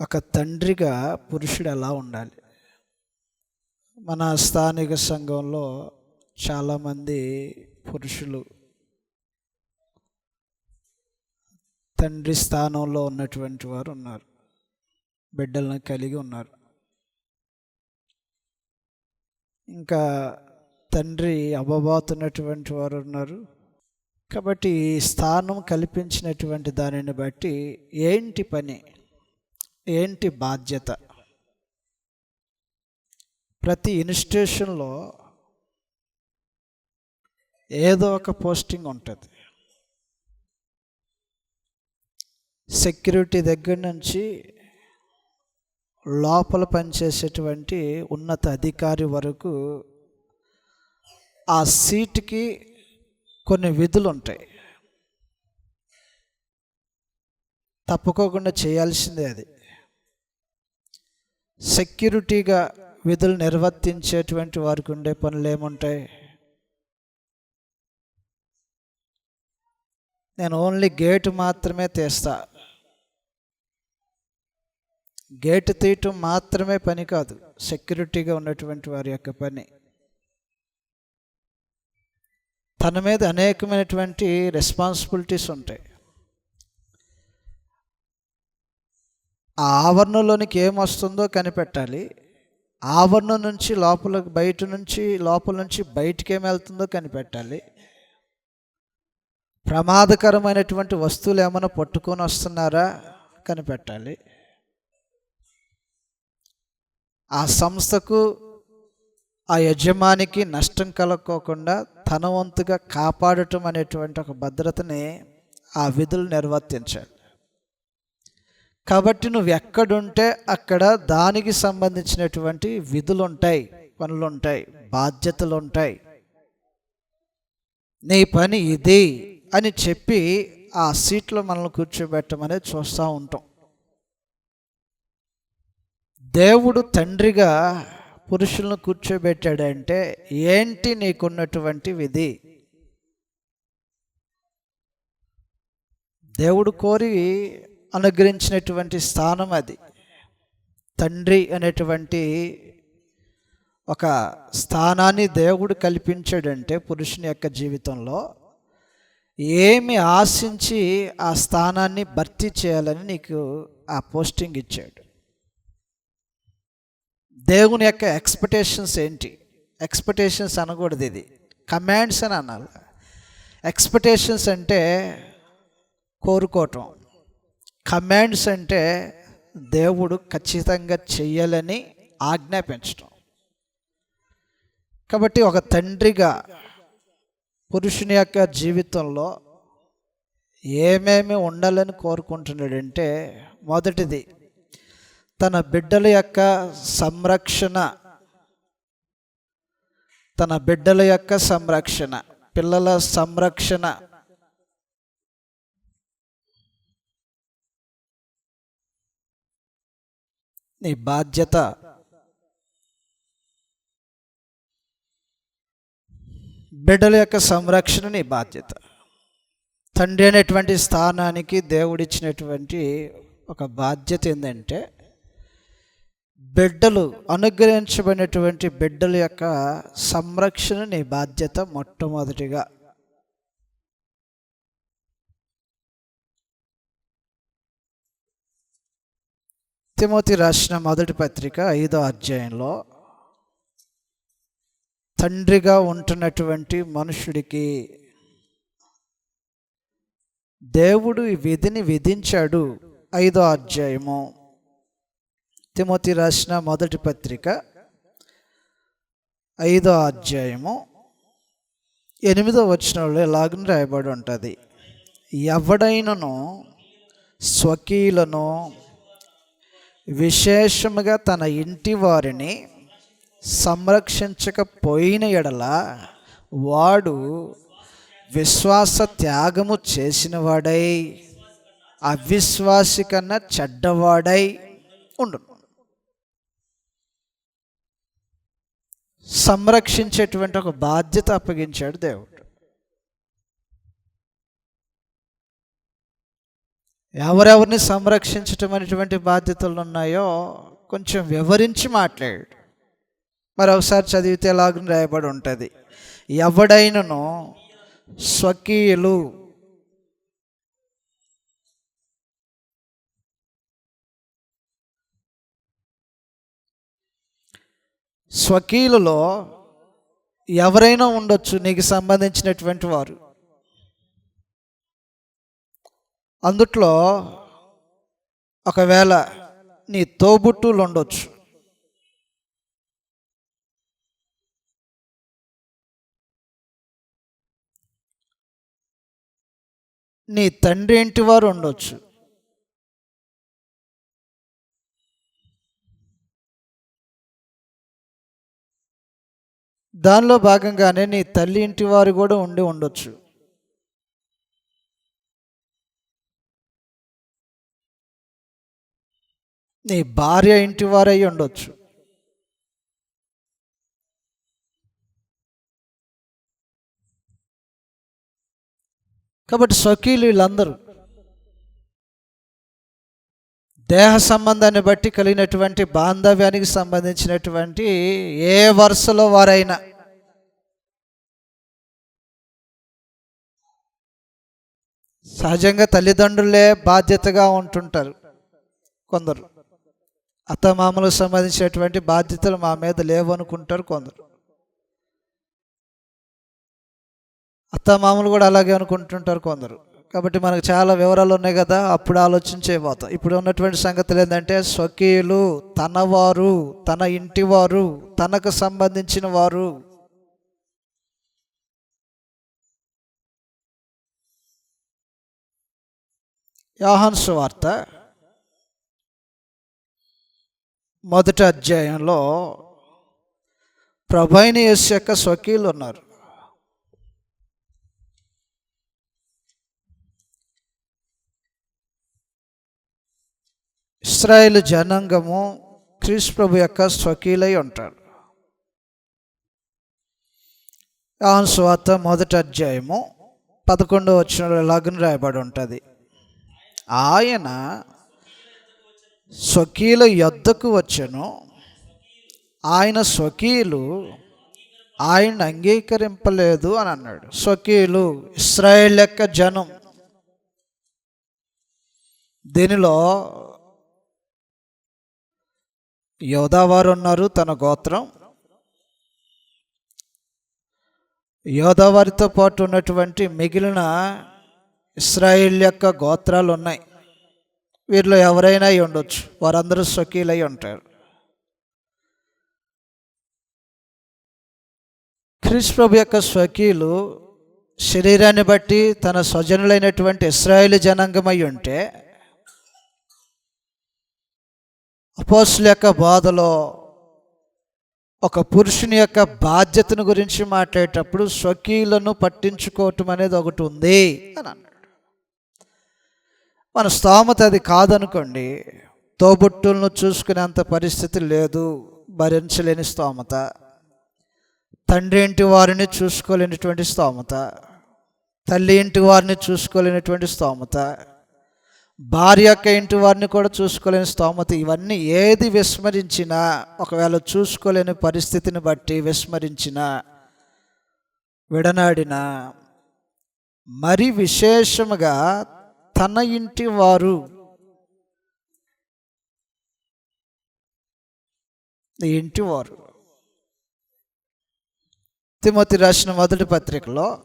ఒక తండ్రిగా పురుషుడు ఎలా ఉండాలి? మన స్థానిక సంఘంలో చాలామంది పురుషులు తండ్రి స్థానంలో ఉన్నటువంటి వారు ఉన్నారు. బిడ్డలను కలిగి ఉన్నారు. ఇంకా తండ్రి అవ్వబోతున్నటువంటి వారు ఉన్నారు. కాబట్టి ఈ స్థానం కల్పించినటువంటి దానిని బట్టి ఏంటి పని? ఏంటి బాధ్యత? ప్రతి ఇన్స్టిట్యూషన్లో ఏదో ఒక పోస్టింగ్ ఉంటుంది. సెక్యూరిటీ దగ్గర నుంచి లోపల పనిచేసేటువంటి ఉన్నత అధికారి వరకు ఆ సీట్కి కొన్ని విధులు ఉంటాయి. తప్పుకోకుండా చేయాల్సిందే అది. సెక్యూరిటీగా విధులు నిర్వర్తించేటువంటి వారికి ఉండే పనులు ఏముంటాయి? నేను ఓన్లీ గేటు మాత్రమే తీస్తా. గేటు తీయటం మాత్రమే పని కాదు సెక్యూరిటీగా ఉన్నటువంటి వారి యొక్క పని. తన మీద అనేకమైనటువంటి రెస్పాన్సిబిలిటీస్ ఉంటాయి. ఆ ఆవరణలోనికి ఏమొస్తుందో కనిపెట్టాలి. ఆవరణ నుంచి లోపల బయట నుంచి లోపల నుంచి బయటికి ఏమి వెళ్తుందో కనిపెట్టాలి. ప్రమాదకరమైనటువంటి వస్తువులు ఏమైనా పట్టుకొని వస్తున్నారా కనిపెట్టాలి. ఆ సంస్థకు ఆ యజమానికి నష్టం కలగకోకుండా తన వంతుగా కాపాడటం అనేటువంటి ఒక భద్రతని ఆ విధులు నిర్వర్తించాలి కాబట్టి నువ్వు ఎక్కడుంటే అక్కడ దానికి సంబంధించినటువంటి విధులు ఉంటాయి పనులు ఉంటాయి బాధ్యతలు ఉంటాయి నీ పని ఇది అని చెప్పి ఆ సీట్లో మనల్ని కూర్చోబెట్టమనేది చూస్తూ ఉంటాం. దేవుడు తండ్రిగా పురుషులను కూర్చోబెట్టాడంటే ఏంటి నీకున్నటువంటి విధి? దేవుడు కోరి అనుగ్రహించినటువంటి స్థానం అది. తండ్రి అనేటువంటి ఒక స్థానాన్ని దేవుడు కల్పించాడంటే పురుషుని యొక్క జీవితంలో ఏమి ఆశించి ఆ స్థానాన్ని భర్తీ చేయాలని నీకు ఆ పోస్టింగ్ ఇచ్చాడు. దేవుని యొక్క ఎక్స్పెక్టేషన్స్ ఏంటి? ఎక్స్పెక్టేషన్స్ అనకూడదు ఇది. కమాండ్స్ అని అనాలి. ఎక్స్పెక్టేషన్స్ అంటే కోరుకోవటం. కమాండ్స్ అంటే దేవుడు ఖచ్చితంగా చెయ్యాలని ఆజ్ఞాపించడం కాబట్టి ఒక తండ్రిగా పురుషుని యొక్క జీవితంలో ఏమేమి ఉండాలని కోరుకుంటున్నాడంటే మొదటిది తన బిడ్డల యొక్క సంరక్షణ. తన బిడ్డల యొక్క సంరక్షణ పిల్లల సంరక్షణ. నీ బాధ్యత. బిడ్డల యొక్క సంరక్షణ నీ బాధ్యత. తండ్రి అనేటువంటి స్థానానికి దేవుడిచ్చినటువంటి ఒక బాధ్యత ఏంటంటే బిడ్డలు అనుగ్రహించబడినటువంటి బిడ్డల యొక్క సంరక్షణ నీ బాధ్యత మొట్టమొదటిగా. తిమోతి రాసిన మొదటి పత్రిక ఐదో అధ్యాయంలో తండ్రిగా ఉంటున్నటువంటి మనుషుడికి దేవుడు ఈ విధిని విధించాడు. ఐదో అధ్యాయము తిమోతి రాసిన మొదటి పత్రిక ఐదో అధ్యాయము ఎనిమిదో వచనంలో ఎలాగని రాయబడి ఉంటుంది? ఎవడైనను స్వకీలను విశేషముగా తన ఇంటి వారిని సంరక్షించకపోయిన ఎడల వాడు విశ్వాస త్యాగము చేసిన వాడై అవిశ్వాసి కన్నా చెడ్డవాడై ఉండు. సంరక్షించేటువంటి ఒక బాధ్యత అప్పగించాడు దేవుడు. ఎవరెవరిని సంరక్షించటం అనేటువంటి బాధ్యతలు ఉన్నాయో కొంచెం వివరించి మాట్లాడు. మరి ఒకసారి చదివితే ఎలాగని రాయబడి ఉంటుంది. ఎవడైనను స్వకీయులు స్వకీయులలో ఎవరైనా ఉండొచ్చు నీకు సంబంధించినటువంటి వారు. అందుట్లో ఒకవేళ నీ తోబుట్టులు ఉండొచ్చు నీ తండ్రి ఇంటి వారు ఉండొచ్చు దానిలో భాగంగానే నీ తల్లి ఇంటి వారు కూడా ఉండి ఉండొచ్చు. నీ భార్య ఇంటి వారై ఉండొచ్చు. కాబట్టి స్వకీలు వీళ్ళందరూ దేహ సంబంధాన్ని బట్టి కలిగినటువంటి బాంధవ్యానికి సంబంధించినటువంటి ఏ వరుసలో వారైనా సహజంగా తల్లిదండ్రులే బాధ్యతగా ఉంటుంటారు కొందరు. అత్తమామలకు సంబంధించినటువంటి బాధ్యతలు మా మీద లేవు అనుకుంటారు కొందరు. అత్తమామలు కూడా అలాగే అనుకుంటుంటారు కొందరు. కాబట్టి మనకు చాలా వివరాలు ఉన్నాయి కదా అప్పుడు ఆలోచించేపోతాం ఇప్పుడు ఉన్నటువంటి సంగతులు ఏంటంటే స్వకీయులు తనవారు తన ఇంటివారు తనకు సంబంధించిన వారు. యోహాన్సు వార్త మొదటి అధ్యాయంలో ప్రభైన యేసు యొక్క స్వకీలు ఉన్నారు. ఇస్రాయేల్ జనాంగము క్రీస్తు ప్రభు యొక్క స్వకీలై ఉంటారు. ఆన్ స్వాత మొదటి అధ్యాయము పదకొండో వచ్చిన లగ్న రాయబడి ఉంటుంది? ఆయన స్వకీల యొద్దకు వచ్చెను. ఆయన స్వకీలు ఆయన అంగీకరింపలేదు అని అన్నాడు. స్వకీలు ఇస్రాయేల్ యొక్క జనం. దీనిలో యోధావారు ఉన్నారు తన గోత్రం. యోధావారితో పాటు ఉన్నటువంటి మిగిలిన ఇస్రాయిల్ యొక్క గోత్రాలు ఉన్నాయి. వీరిలో ఎవరైనా అయి ఉండొచ్చు. వారందరూ స్వకీలై ఉంటారు. క్రీస్ ప్రభు యొక్క స్వకీలు శరీరాన్ని బట్టి తన స్వజనులైనటువంటి ఇస్రాయేల్ జనాంగమై ఉంటే అపోసుల యొక్క బాధలో ఒక పురుషుని యొక్క బాధ్యతను గురించి మాట్లాడేటప్పుడు స్వకీలను పట్టించుకోవటం అనేది ఒకటి ఉంది అని అన్నాడు. మన స్తోమత అది కాదనుకోండి తోబుట్టులను చూసుకునేంత పరిస్థితి లేదు భరించలేని స్తోమత. తండ్రి ఇంటి వారిని చూసుకోలేనటువంటి స్తోమత. తల్లి ఇంటి వారిని చూసుకోలేనటువంటి స్తోమత. భార్య యొక్క ఇంటి వారిని కూడా చూసుకోలేని స్తోమత. ఇవన్నీ ఏది విస్మరించినా ఒకవేళ చూసుకోలేని పరిస్థితిని బట్టి విస్మరించిన విడనాడిన మరి విశేషముగా తన ఇంటి వారు. నీ ఇంటి తిమోతి రాసిన మొదటి పత్రికలో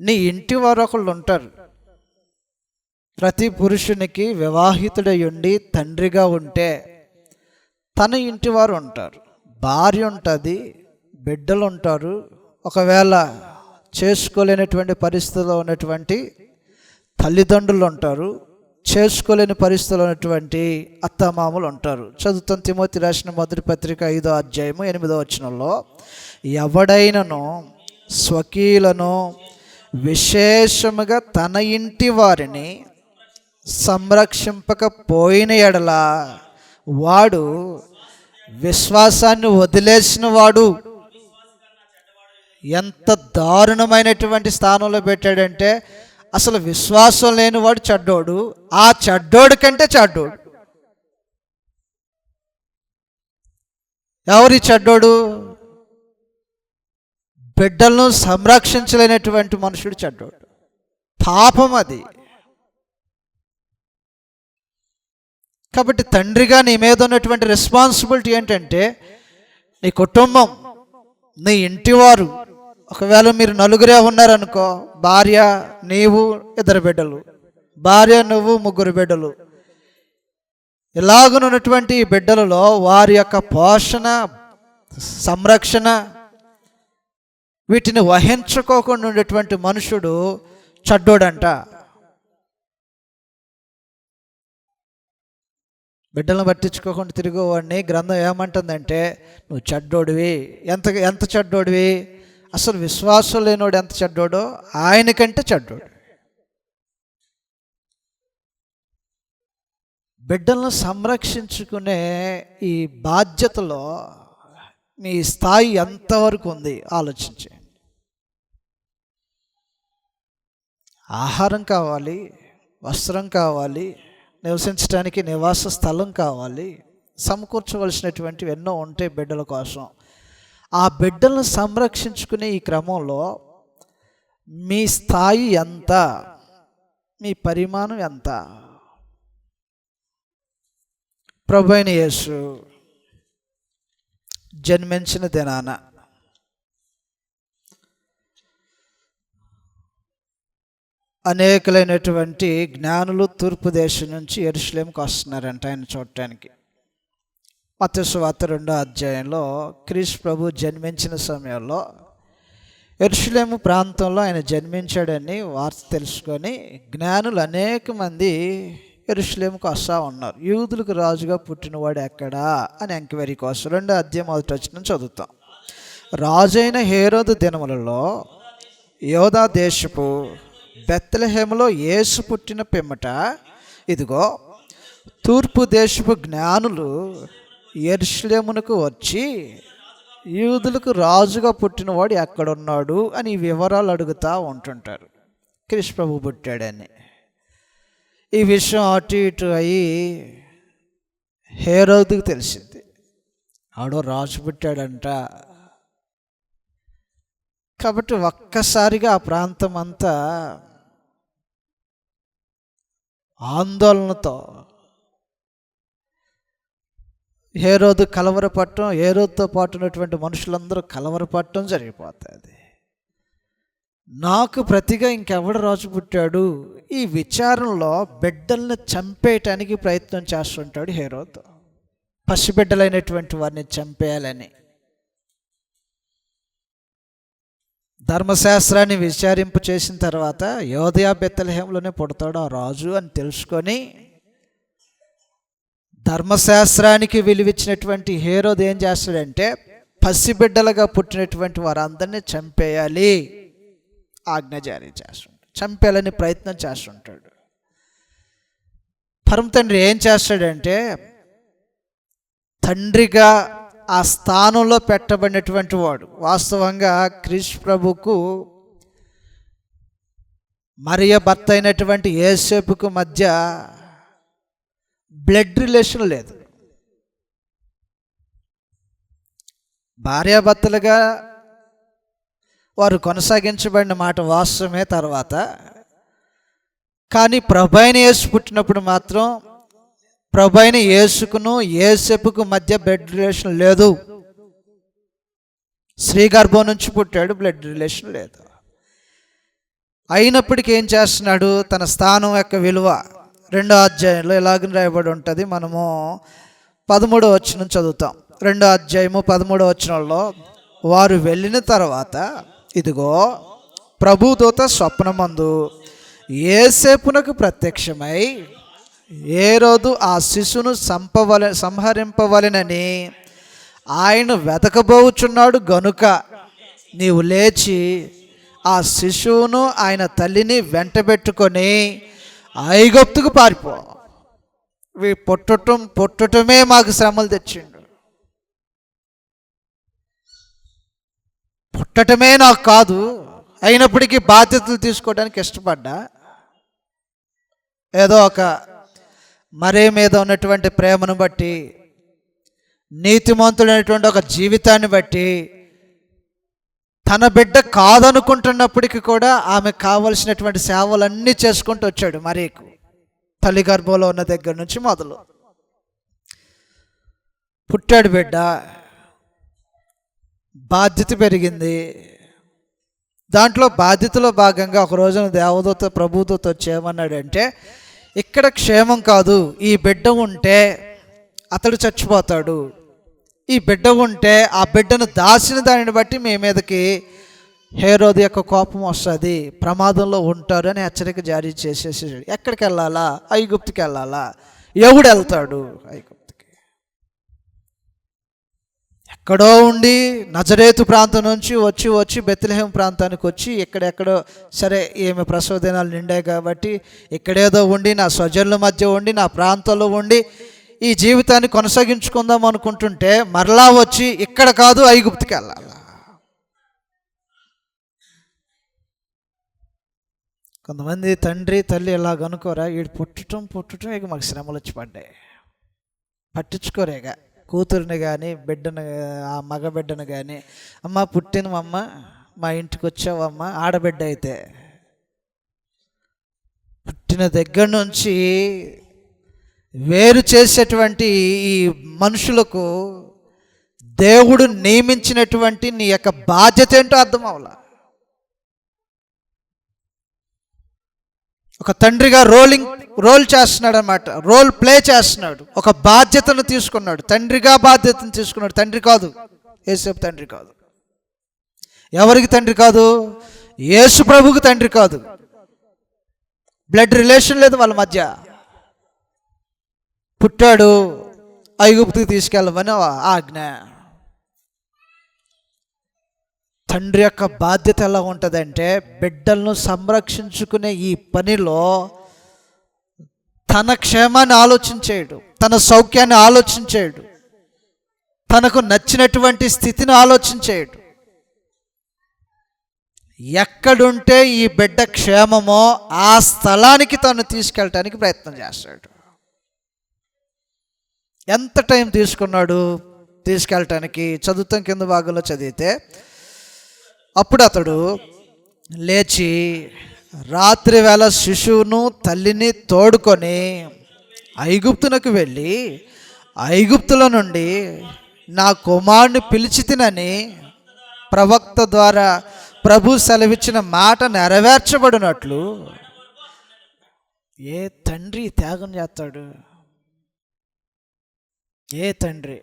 నీ ఇంటి వారు ఒకళ్ళు ఉంటారు. ప్రతి పురుషునికి వివాహితుడై ఉండి తండ్రిగా ఉంటే తన ఇంటి వారు ఉంటారు. భార్య ఉంటుంది బిడ్డలు ఉంటారు. ఒకవేళ చేసుకోలేనటువంటి పరిస్థితిలో ఉన్నటువంటి తల్లిదండ్రులు ఉంటారు చేసుకోలేని పరిస్థితులు ఉన్నటువంటి అత్తమామలు ఉంటారు చదువుతున్న తిమోతి రాసిన మొదటి పత్రిక ఐదో అధ్యాయము ఎనిమిదో వచనంలో ఎవడైనను స్వకీలను విశేషముగా తన ఇంటి వారిని సంరక్షింపకపోయిన ఎడల వాడు విశ్వాసాన్ని వదిలేసిన వాడు. ఎంత దారుణమైనటువంటి స్థానంలో పెట్టాడంటే అసలు విశ్వాసం లేనివాడు చెడ్డోడు ఆ చెడ్డోడు కంటే చెడ్డోడు. ఎవరి చెడ్డోడు? బిడ్డలను సంరక్షించలేనటువంటి మనుషుడు చెడ్డోడు. పాపం అది. కాబట్టి తండ్రిగా నీ మీద ఉన్నటువంటి రెస్పాన్సిబిలిటీ ఏంటంటే నీ కుటుంబం నీ ఇంటివారు ఒకవేళ మీరు నలుగురే ఉన్నారనుకో భార్య నీవు ఇద్దరు బిడ్డలు. భార్య నువ్వు ముగ్గురు బిడ్డలు. ఇలాగనున్నటువంటి బిడ్డలలో వారి యొక్క పోషణ సంరక్షణ వీటిని వహించుకోకుండా ఉండేటువంటి మనుషుడు చెడ్డోడంట. బిడ్డలను పట్టించుకోకుండా తిరిగేవాడిని గ్రంథం ఏమంటుందంటే నువ్వు చెడ్డోడివి. ఎంత ఎంత చెడ్డోడివి? అసలు విశ్వాసం లేనోడు ఎంత చెడ్డోడో ఆయనకంటే చెడ్డోడు. బిడ్డలను సంరక్షించుకునే ఈ బాధ్యతలో మీ స్థాయి ఎంతవరకు ఉంది? ఆలోచించండి ఆహారం కావాలి వస్త్రం కావాలి నివసించడానికి నివాస స్థలం కావాలి సమకూర్చవలసినటువంటివి ఎన్నో ఉంటాయి బిడ్డల కోసం. ఆ బిడ్డలను సంరక్షించుకునే ఈ క్రమంలో మీ స్థాయి ఎంత? మీ పరిమాణం ఎంత? ప్రభు అయిన యేసు జన్మించిన దినాన అనేకులైనటువంటి జ్ఞానులు తూర్పు దేశం నుంచి ఎరుసలేంకి వస్తున్నారంట ఆయన చూడటానికి. మత్స్యవార్త రెండో అధ్యాయంలో క్రీస్ ప్రభు జన్మించిన సమయంలో ఎరుసలేము ప్రాంతంలో ఆయన జన్మించాడని వార్త తెలుసుకొని జ్ఞానులు అనేక మంది ఎరుషులేముకు వస్తూ ఉన్నారు. యూదులకు రాజుగా పుట్టినవాడు ఎక్కడా అని ఎంక్వైరీ కోసం రెండో అధ్యాయం మొదటి వచ్చిన చదువుతాం. రాజైన హేరోదు దినములలో యోధా దేశపు బెత్తలహేమలో యేసు పుట్టిన పిమ్మట ఇదిగో తూర్పు దేశపు జ్ఞానులు ఎర్ష్లేమునకు వచ్చి యూదులకు రాజుగా పుట్టినవాడు ఎక్కడున్నాడు అని వివరాలు అడుగుతూ ఉంటుంటారు. కృష్ణప్రభు పుట్టాడని. ఈ విషయం అటు ఇటు అయ్యి హేరోదుకు తెలిసింది. ఆడో రాజు పుట్టాడంట. కాబట్టి ఒక్కసారిగా ఆ ప్రాంతం అంతా ఆందోళనతో హేరోదు కలవరపట్టడం హేరోదుతో పాటు ఉన్నటువంటి మనుషులందరూ కలవరపట్టడం జరిగిపోతుంది. నాకు ప్రతిగా ఇంకెవడు రాజు పుట్టాడు? ఈ విచారంలో బిడ్డల్ని చంపేయటానికి ప్రయత్నం చేస్తుంటాడు హేరోదు. పసిబిడ్డలైనటువంటి వారిని చంపేయాలని. ధర్మశాస్త్రాన్ని విచారింపు చేసిన తర్వాత యోధయా బెత్తలహేంలోనే పుడతాడు ఆ రాజు అని తెలుసుకొని ధర్మశాస్త్రానికి విలువిచ్చినటువంటి హేరోది ఏం చేస్తాడంటే పసిబిడ్డలుగా పుట్టినటువంటి వారందరినీ చంపేయాలి ఆజ్ఞ జారీ చేస్తుంటాడు. చంపేయాలని ప్రయత్నం చేస్తుంటాడు. పరమ తండ్రి ఏం చేస్తాడంటే తండ్రిగా ఆ స్థానంలో పెట్టబడినటువంటి వాడు. వాస్తవంగా క్రీస్ ప్రభుకు మరియ భర్త అయినటువంటి ఏసేపుకు మధ్య బ్లడ్ రిలేషన్ లేదు. భార్యాభర్తలుగా వారు కొనసాగించబడిన మాట వాస్తవమే తర్వాత. కానీ ప్రభైన యేసు పుట్టినప్పుడు మాత్రం ప్రభైన యేసుకును ఏసెపుకు మధ్య బ్లడ్ రిలేషన్ లేదు. శ్రీగర్భం నుంచి పుట్టాడు బ్లడ్ రిలేషన్ లేదు. అయినప్పటికీ ఏం చేస్తున్నాడు? తన స్థానం యొక్క విలువ రెండో అధ్యాయంలో ఎలాగని రాయబడి ఉంటుంది? మనము పదమూడో వచ్చిన చదువుతాం. రెండో అధ్యాయము పదమూడో వచనంలో వారు వెళ్ళిన తర్వాత ఇదిగో ప్రభుదూత స్వప్నమందు ఏసేపునకు ప్రత్యక్షమై ఏ రోజు ఆ శిశును సంపవల సంహరింపవలెనని ఆయన వెతకబోచున్నాడు. గనుక నీవు లేచి ఆ శిశువును ఆయన తల్లిని వెంటబెట్టుకొని ఐగొప్తుకు పారిపో. వీ పుట్టటం పుట్టటమే మాకు శ్రమలు తెచ్చిండు. పుట్టటమే నాకు కాదు అయినప్పటికీ బాధ్యతలు తీసుకోవడానికి ఇష్టపడ్డా. ఏదో ఒక మరే మీద ఉన్నటువంటి ప్రేమను బట్టి నీతిమంతుడైనటువంటి ఒక జీవితాన్ని బట్టి తన బిడ్డ కాదనుకుంటున్నప్పటికీ కూడా ఆమె కావలసినటువంటి సేవలన్నీ చేసుకుంటూ వచ్చాడు మరీకు తల్లి గర్భంలో ఉన్న దగ్గర నుంచి మొదలు. పుట్టాడు బిడ్డ బాధ్యత పెరిగింది. దాంట్లో బాధ్యతలో భాగంగా ఒక రోజున దేవదూత ప్రభుదూత వచ్చి ఇక్కడ క్షేమం కాదు ఈ బిడ్డ ఉంటే అతడు చచ్చిపోతాడు. ఈ బిడ్డ ఉంటే ఆ బిడ్డను దాచిన దానిని బట్టి మీ మీదకి హేరోది యొక్క కోపం వస్తుంది. ప్రమాదంలో ఉంటారు అని హెచ్చరిక జారీ చేసేసాడు ఎక్కడికి వెళ్ళాలా? ఐగుప్తికి వెళ్ళాలా? ఎవడు వెళ్తాడు? ఐగుప్తికి. ఎక్కడో ఉండి నజరేతు ప్రాంతం నుంచి వచ్చి వచ్చి బెత్లహేం ప్రాంతానికి వచ్చి ఎక్కడెక్కడో సరే ఏమి ప్రసవ దినాలు నిండాయి కాబట్టి ఇక్కడేదో ఉండి నా స్వజనుల మధ్య ఉండి నా ప్రాంతంలో ఉండి ఈ జీవితాన్ని కొనసాగించుకుందాం అనుకుంటుంటే మరలా వచ్చి ఇక్కడ కాదు ఐగుప్తికి వెళ్ళాలి. కొంతమంది తండ్రి తల్లి ఇలా అనుకోరా వీడు పుట్టడం పుట్టడం ఇక మాకు శ్రమలు వచ్చి పడ్డాయి. పట్టించుకోరేగా. కూతురుని కానీ బిడ్డను ఆ మగ బిడ్డను కానీ అమ్మ పుట్టినవమ్మ మా ఇంటికి వచ్చావమ్మ ఆడబిడ్డ అయితే పుట్టిన దగ్గర నుంచి వేరు చేసేటువంటి ఈ మనుషులకు దేవుడు నియమించినటువంటి నీ యొక్క బాధ్యత ఏంటో అర్థం అవ్వాల ఒక తండ్రిగా రోలింగ్ రోల్ చేస్తున్నాడు అనమాట రోల్ ప్లే చేస్తున్నాడు. ఒక బాధ్యతను తీసుకున్నాడు. తండ్రిగా బాధ్యతను తీసుకున్నాడు. తండ్రి కాదు. ఏసేపు తండ్రి కాదు. ఎవరికి తండ్రి కాదు? యేసు ప్రభుకి తండ్రి కాదు. బ్లడ్ రిలేషన్ లేదు వాళ్ళ మధ్య. పుట్టాడు ఐగుప్తికి తీసుకెళ్ళమని ఆజ్ఞ. తండ్రి యొక్క బాధ్యత ఎలా ఉంటుందంటే బిడ్డలను సంరక్షించుకునే ఈ పనిలో తన క్షేమాన్ని ఆలోచించేయడు తన సౌఖ్యాన్ని ఆలోచించేయడు తనకు నచ్చినటువంటి స్థితిని ఆలోచించేయడు ఎక్కడుంటే ఈ బిడ్డ క్షేమమో ఆ స్థలానికి తను తీసుకెళ్ళటానికి ప్రయత్నం చేస్తాడు. ఎంత టైం తీసుకున్నాడు తీసుకెళ్ళటానికి? చదువుతాం కింద భాగంలో చదివితే అప్పుడు అతడు లేచి రాత్రి వేళ శిశువును తల్లిని తోడుకొని ఐగుప్తునకు వెళ్ళి ఐగుప్తుల నుండి నా కుమారుని పిలిచి తినని ప్రవక్త ద్వారా ప్రభు సెలవిచ్చిన మాట నెరవేర్చబడినట్లు ఏ తండ్రి త్యాగం చేస్తాడు? ఏ తండ్రి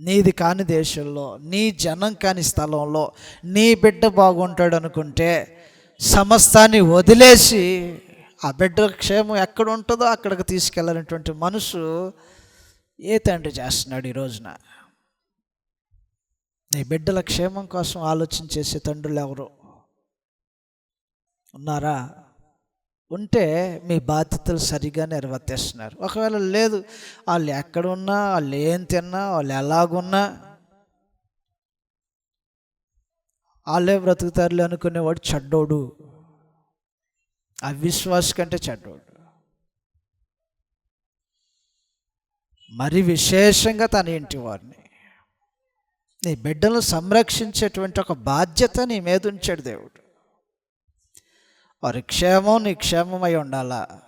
నీది కాని దేశంలో నీ జనం కాని స్థలంలో నీ బిడ్డ బాగుంటాడు అనుకుంటే సమస్తాన్ని వదిలేసి ఆ బిడ్డ క్షేమం ఎక్కడ ఉంటుందో అక్కడికి తీసుకెళ్ళినటువంటి మనసు ఏ తండ్రి చేస్తున్నాడు ఈ రోజున? నీ బిడ్డల క్షేమం కోసం ఆలోచన చేసే తండ్రులు ఎవరు? ఉన్నారా? ఉంటే మీ బాధ్యతలు సరిగా నిర్వర్తిస్తున్నారు ఒకవేళ లేదు వాళ్ళు ఎక్కడ ఉన్నా వాళ్ళు ఏం తిన్నా వాళ్ళు ఎలాగున్నా వాళ్ళే బ్రతుకుతారులే అనుకునేవాడు చెడ్డోడు. అవిశ్వాస కంటే చెడ్డోడు. మరి విశేషంగా తన ఇంటి వారిని. నీ బిడ్డలను సంరక్షించేటువంటి ఒక బాధ్యత నీ మీద ఉంచాడు దేవుడు. వారి క్షేమం నీ క్షేమమై ఉండాలా?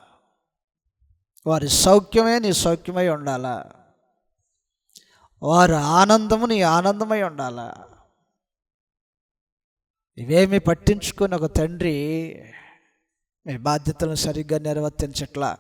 వారి సౌఖ్యమే నీ సౌఖ్యమై ఉండాలా? వారి ఆనందము నీ ఆనందమై ఉండాలా? ఇవేమి పట్టించుకుని ఒక తండ్రి మీ బాధ్యతలను సరిగ్గా నిర్వర్తించట్లా